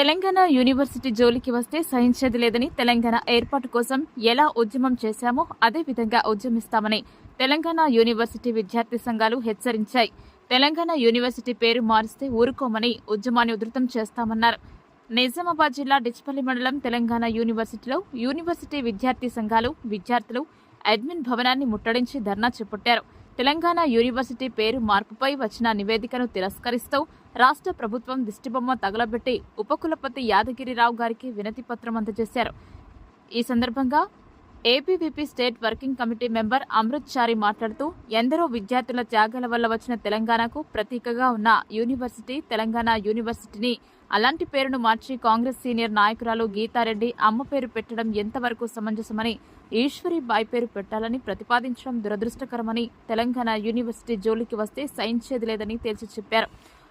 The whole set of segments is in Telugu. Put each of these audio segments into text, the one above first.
తెలంగాణ యూనివర్సిటీ జోలికి వస్తే సహించేది లేదని తెలంగాణ ఏర్పాటు కోసం ఎలా ఉద్యమం చేశామో అదే విధంగా ఉద్యమిస్తామని తెలంగాణ యూనివర్సిటీ విద్యార్థి సంఘాలు హెచ్చరించాయి. తెలంగాణ యూనివర్సిటీ పేరు మారిస్తే ఊరుకోమని ఉద్యమాన్ని ఉధృతం చేస్తామన్నారు. నిజామాబాద్ జిల్లా డిచ్పల్లి మండలం తెలంగాణ యూనివర్సిటీలో యూనివర్సిటీ విద్యార్థి సంఘాలు విద్యార్థులు అడ్మిన్ భవనాన్ని ముట్టడించి ధర్నా చేపట్టారు. తెలంగాణ యూనివర్సిటీ పేరు మార్పుపై వచ్చిన నివేదికను తిరస్కరిస్తూ రాష్ట్ర ప్రభుత్వం దిష్టిబొమ్మ తగలబెట్టి ఉపకులపతి యాదగిరిరావు గారికి వినతి పత్రం అందజేశారు. ఈ సందర్భంగా APVP state working committee member Amrit Chari మాట్లాడుతూ ఎందరో విద్యార్థుల త్యాగాల వల్ల వచ్చిన తెలంగాణకు ప్రతీకగా ఉన్న యూనివర్సిటీ తెలంగాణ యూనివర్సిటీని అలాంటి పేరును మార్చి కాంగ్రెస్ సీనియర్ నాయకురాలు గీతారెడ్డి అమ్మ పేరు పెట్టడం ఎంతవరకు సమంజసమని ఈశ్వరి బాయ్ పేరు పెట్టాలని ప్రతిపాదించడం దురదృష్టకరమని తెలంగాణ యూనివర్సిటీ జోలికి వస్తే సహించేది లేదని తేల్చి చెప్పారు.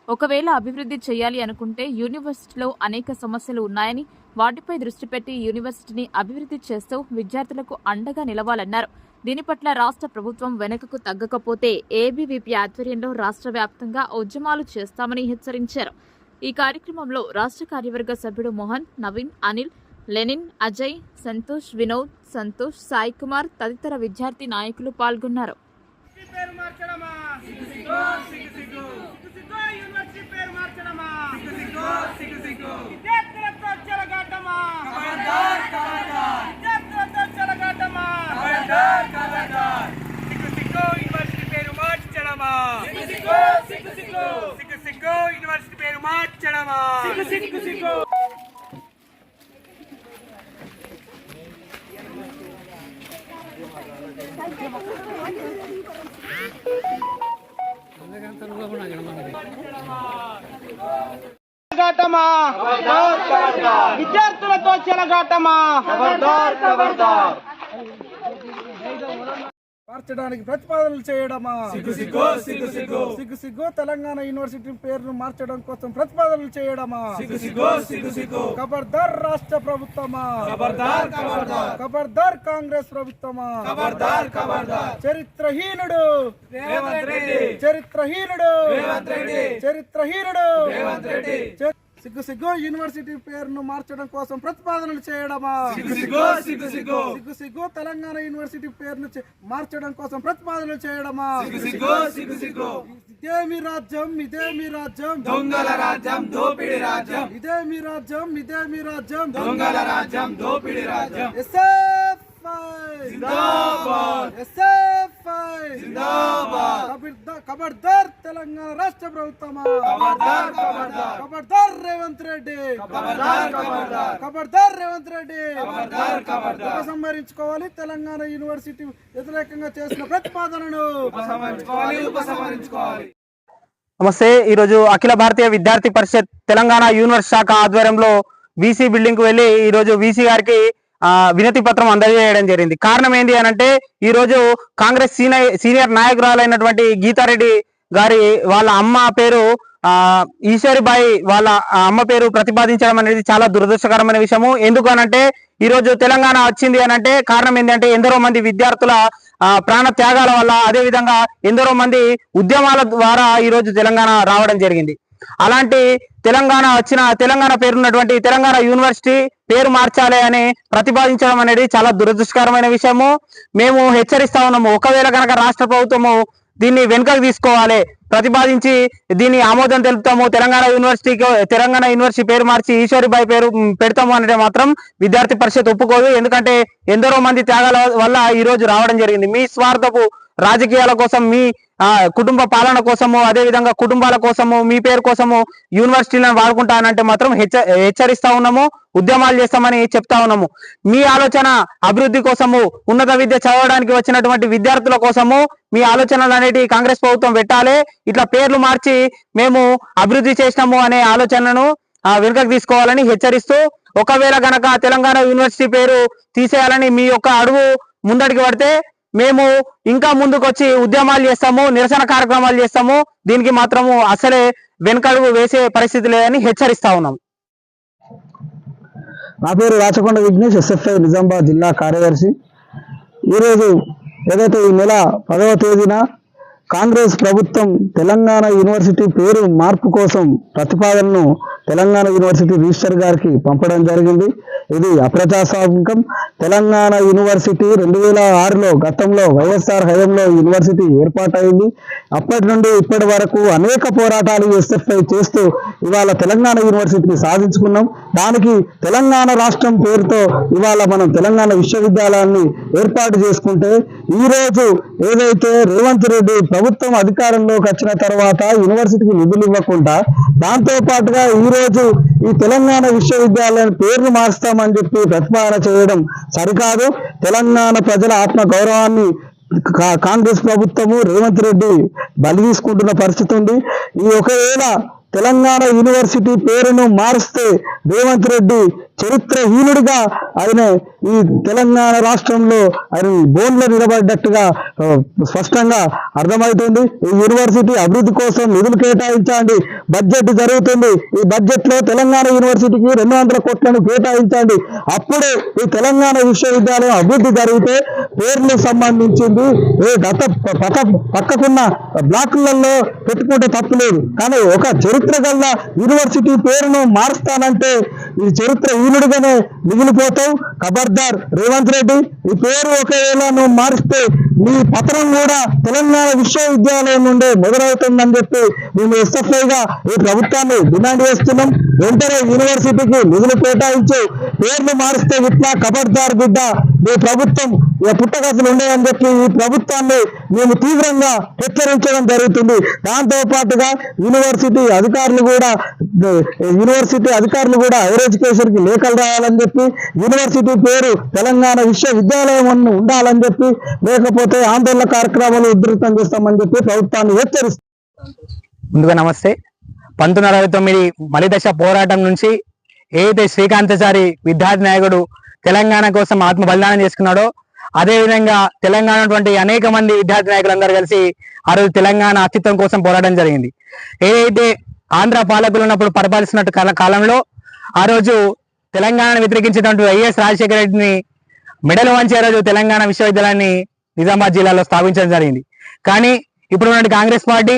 ఒకవేళ అభివృద్ధి చేయాలి అనుకుంటే యూనివర్సిటీలో అనేక సమస్యలు ఉన్నాయని వాటిపై దృష్టి పెట్టి యూనివర్సిటీని అభివృద్ధి చేస్తూ విద్యార్థులకు అండగా నిలవాలన్నారు. దీని పట్ల రాష్ట్ర ప్రభుత్వం వెనుకకు తగ్గకపోతే ఏబీవీపీ ఆధ్వర్యంలో రాష్ట్ర వ్యాప్తంగా ఉద్యమాలు చేస్తామని హెచ్చరించారు. ఈ కార్యక్రమంలో రాష్ట్ర కార్యవర్గ సభ్యుడు మోహన్ నవీన్ అనిల్ లెనిన్ అజయ్ సంతోష్ వినోద్ సంతోష్ సాయి కుమార్ తదితర విద్యార్థి నాయకులు పాల్గొన్నారు యూనివర్సిటీ పేరు మార్చడమా సిగ్గు సిగ్గు సిగ్గు సిగ్గు యూనివర్సిటీ పేరు మార్చడమా? విద్యార్థులతో చెలగాటమా? విద్యార్థులతో చెలగాటమా? సిగ్గు సిగ్గు యూనివర్సిటీ పేరు మార్చడమా? సిగ్గు సిగ్గు యూనివర్సిటీ పేరు మార్చడమా? సిగ్గు సిగ్గు. చెలగాటమా విద్యార్థులతో చెలగాటమా? మార్చడానికి ప్రతిపాదనలు చేయడమా సిగ్గు సిగ్గు తెలంగాణ యూనివర్సిటీ పేరును మార్చడం కోసం ప్రతిపాదనలు చేయడమా ఖబర్దార్ రాష్ట్ర ప్రభుత్వమా ఖబర్దార్ ఖబర్దార్ కాంగ్రెస్ ప్రభుత్వమా చరిత్రహీనుడు. చరిత్రహీనుడు. చరిత్రహీనుడు. సిగ్గు సిగ్గు యూనివర్సిటీ పేరును మార్చడం కోసం ప్రతిపాదనలు చేయడమా? సిగ్గు సిగ్గు తెలంగాణ యూనివర్సిటీ పేరును మార్చడం కోసం ప్రతిపాదనలు చేయడమా? ఇదే మీ రాజ్యం ఇదే మీ రాజ్యం. దొంగల రాజ్యం దోపిడి రాజ్యం. ఇదే మీ రాజ్యం ఇదే మీ రాజ్యం. దొంగల రాజ్యం దోపిడి రాజ్యం. ఎస్ఎఫ్ఐ ఖబర్దార్ తెలంగాణ రాష్ట్ర ప్రభుత్వమా రేవంత్ రెడ్డి ఖబర్దార్ రేవంత్ రెడ్డి ఉపసంహరించుకోవాలి తెలంగాణ యూనివర్సిటీ వ్యతిరేకంగా చేసిన ప్రతిపాదనను. నమస్తే ఈరోజు అఖిల భారతీయ విద్యార్థి పరిషత్ తెలంగాణ యూనివర్సిటీ శాఖ ఆధ్వర్యంలో బీసీ బిల్డింగ్కు వెళ్ళి ఈ రోజు బీసీ గారికి వినతి పత్రం అందజేయడం జరిగింది. కారణం ఏంటి అని అంటే ఈ రోజు కాంగ్రెస్ సీనియర్ సీనియర్ నాయకురాలైనటువంటి గీతారెడ్డి గారి వాళ్ళ అమ్మ పేరు ఆ ఈశ్వరిబాయి వాళ్ళ అమ్మ పేరు ప్రతిపాదించడం అనేది చాలా దురదృష్టకరమైన విషయము. ఎందుకు అనంటే ఈ రోజు తెలంగాణ వచ్చింది అని అంటే కారణం ఏంటంటే ఎందరో మంది విద్యార్థుల ఆ, ప్రాణ త్యాగాల వల్ల అదే విధంగా ఎందరో మంది ఉద్యమాల ద్వారా ఈ రోజు తెలంగాణ రావడం జరిగింది. అలాంటి తెలంగాణ వచ్చిన తెలంగాణ పేరున్నటువంటి తెలంగాణ యూనివర్సిటీ పేరు మార్చాలి అని ప్రతిపాదించడం అనేది చాలా దురదృష్టకరమైన విషయము. మేము హెచ్చరిస్తా ఉన్నాము. ఒకవేళ కనుక రాష్ట్ర ప్రభుత్వము దీన్ని వెనుకకు తీసుకోవాలి ప్రతిపాదించి దీన్ని ఆమోదం తెలుపుతాము తెలంగాణ యూనివర్సిటీకి తెలంగాణ యూనివర్సిటీ పేరు మార్చి ఈశ్వరిబాయి పేరు పెడతాము అంటే మాత్రం విద్యార్థి పరిషత్ ఒప్పుకోదు. ఎందుకంటే ఎందరో మంది త్యాగాల వల్ల ఈ రోజు రావడం జరిగింది. మీ స్వార్థపు రాజకీయాల కోసం మీ కుటుంబ పాలన కోసము అదే విధంగా కుటుంబాల కోసము మీ పేరు కోసము యూనివర్సిటీలను వాడుకుంటానంటే మాత్రం హెచ్చ హెచ్చరిస్తా ఉన్నాము ఉద్యమాలు చేస్తామని చెప్తా ఉన్నాము. మీ ఆలోచన అభివృద్ధి కోసము ఉన్నత విద్య చదవడానికి వచ్చినటువంటి విద్యార్థుల కోసము మీ ఆలోచనలు అనేటి కాంగ్రెస్ ప్రభుత్వం పెట్టాలి. ఇట్లా పేర్లు మార్చి మేము అభివృద్ధి చేసినాము అనే ఆలోచనను వెనుకకు తీసుకోవాలని హెచ్చరిస్తూ ఒకవేళ గనక తెలంగాణ యూనివర్సిటీ పేరు తీసేయాలని మీ యొక్క అడుగు ముందడికి పడితే మేము ఇంకా ముందుకు వచ్చి ఉద్యమాలు చేస్తాము నిరసన కార్యక్రమాలు చేస్తాము. దీనికి మాత్రము అసలే వెనకడుగు వేసే పరిస్థితి లేదని హెచ్చరిస్తా ఉన్నాం. నా పేరు రాచకొండ విఘ్నేష్ ఎస్ఎఫ్ఐ నిజామాబాద్ జిల్లా కార్యదర్శి. ఈరోజు ఏదైతే ఈ నెల పదవ తేదీన కాంగ్రెస్ ప్రభుత్వం తెలంగాణ యూనివర్సిటీ పేరు మార్పు కోసం ప్రతిపాదనను తెలంగాణ యూనివర్సిటీ రిజిస్టర్ గారికి పంపడం జరిగింది. ఇది అప్రజాస్వామికం. తెలంగాణ యూనివర్సిటీ రెండు వేల ఆరులో గతంలో వైఎస్ఆర్ హయాంలో యూనివర్సిటీ ఏర్పాటైంది. అప్పటి నుండి ఇప్పటి వరకు అనేక పోరాటాలు ఎస్ఎఫ్ఐ చేస్తూ ఇవాళ తెలంగాణ యూనివర్సిటీని సాధించుకున్నాం. దానికి తెలంగాణ రాష్ట్రం పేరుతో ఇవాళ మనం తెలంగాణ విశ్వవిద్యాలయాన్ని ఏర్పాటు చేసుకుంటే ఈరోజు ఏదైతే రేవంత్ రెడ్డి ప్రభుత్వం అధికారంలోకి వచ్చిన తర్వాత యూనివర్సిటీకి నిధులు ఇవ్వకుండా దాంతో పాటుగా ఈ రోజు ఈ తెలంగాణ విశ్వవిద్యాలయం పేరును మార్స్తామని చెప్పి ప్రతిపాదన చేయడం సరికాదు. తెలంగాణ ప్రజల ఆత్మ గౌరవాన్ని కాంగ్రెస్ ప్రభుత్వము రేవంత్ రెడ్డి బలి తీసుకుంటున్న పరిస్థితి ఉంది. ఈ ఒకవేళ తెలంగాణ యూనివర్సిటీ పేరును మారుస్తే రేవంత్ రెడ్డి చరిత్రహీనుడిగా ఆయన ఈ తెలంగాణ రాష్ట్రంలో ఆయన బోన్లో నిలబడ్డట్టుగా స్పష్టంగా అర్థమవుతుంది. ఈ యూనివర్సిటీ అభివృద్ధి కోసం నిధులు కేటాయించండి. బడ్జెట్ జరుగుతుంది. ఈ బడ్జెట్లో తెలంగాణ యూనివర్సిటీకి రెండు వందల కోట్లను కేటాయించండి. అప్పుడే ఈ తెలంగాణ విశ్వవిద్యాలయం అభివృద్ధి జరిగితే పేర్లు సంబంధించింది ఏ గత పక్క పక్కకున్న బ్లాకులలో పెట్టుకుంటే తప్పులేదు కానీ ఒక చరిత్ర గల యూనివర్సిటీ పేరును మారుస్తానంటే ఈ చరిత్ర ఈనుడుగానే మిగిలిపోతావు. ఖబర్దార్ రేవంత్ రెడ్డి ఈ పేరు ఒకవేళ నువ్వు మారిస్తే మీ పత్రం కూడా తెలంగాణ విశ్వవిద్యాలయం నుండి మొదలవుతుందని చెప్పి మేము ఎస్ఎఫ్ఐగా ఈ ప్రభుత్వాన్ని డిమాండ్ చేస్తున్నాం. వెంటనే యూనివర్సిటీకి నిధులు కేటాయించి పేర్లు మారిస్తే ఇట్లా కబడ్దార్ బిడ్డ మీ ప్రభుత్వం పుట్టగతులు ఉండేవని చెప్పి ఈ ప్రభుత్వాన్ని మేము తీవ్రంగా హెచ్చరించడం జరుగుతుంది. దాంతో పాటుగా యూనివర్సిటీ అధికారులు కూడా యూనివర్సిటీ అధికారులు కూడా హైయర్ ఎడ్యుకేషన్కి లేఖలు రాయాలని చెప్పి యూనివర్సిటీ పేరు తెలంగాణ విశ్వవిద్యాలయం ఉండాలని చెప్పి లేకపోతే ఆందోళన కార్యక్రమాలు ఉధృతం చేస్తామని చెప్పి ప్రభుత్వాన్ని హెచ్చరిస్తాం. ముందుగా నమస్తే. పంతొమ్మిది అరవై తొమ్మిది మలిదశ పోరాటం నుంచి ఏదైతే శ్రీకాంతచారి విద్యార్థి నాయకుడు తెలంగాణ కోసం ఆత్మ బలిదానం చేసుకున్నాడో అదే విధంగా తెలంగాణ వంటి అనేక మంది విద్యార్థి నాయకులందరూ కలిసి ఆ రోజు తెలంగాణ అస్తిత్వం కోసం పోరాటం జరిగింది. ఏదైతే ఆంధ్ర పాలకులు ఉన్నప్పుడు పరిపాలిస్తున్నట్టు కాలంలో ఆ రోజు తెలంగాణను వ్యతిరేకించినటువంటి వైఎస్ రాజశేఖర రెడ్డిని మెడలు వంచే రోజు తెలంగాణ విశ్వవిద్యాలయాన్ని నిజామాబాద్ జిల్లాలో స్థాపించడం జరిగింది. కానీ ఇప్పుడు ఉన్నటువంటి కాంగ్రెస్ పార్టీ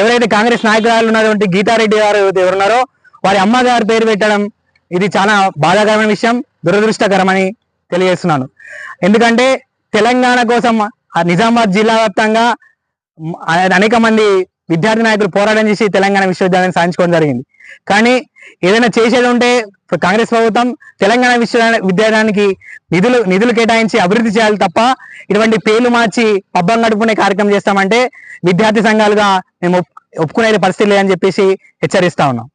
ఎవరైతే కాంగ్రెస్ నాయకురాలు ఉన్నటువంటి గీతారెడ్డి గారు ఎవరున్నారో వారి అమ్మగారు పేరు పెట్టడం ఇది చాలా బాధాకరమైన విషయం దురదృష్టకరమని తెలియజేస్తున్నాను. ఎందుకంటే తెలంగాణ కోసం నిజామాబాద్ జిల్లా వ్యాప్తంగా అనేక మంది విద్యార్థి నాయకులు పోరాటం చేసి తెలంగాణ విశ్వవిద్యాలయం సాధించుకోవడం జరిగింది. కానీ ఏదైనా చేసేది ఉంటే కాంగ్రెస్ ప్రభుత్వం తెలంగాణ విశ్వవిద్యాలయానికి నిధులు నిధులు కేటాయించి అభివృద్ధి చేయాలి తప్ప ఇటువంటి పేర్లు మార్చి పబ్బం గడుపుకునే కార్యక్రమం చేస్తామంటే విద్యార్థి సంఘాలుగా మేము ఒప్పుకునే పరిస్థితి లేదని చెప్పేసి హెచ్చరిస్తా ఉన్నాం.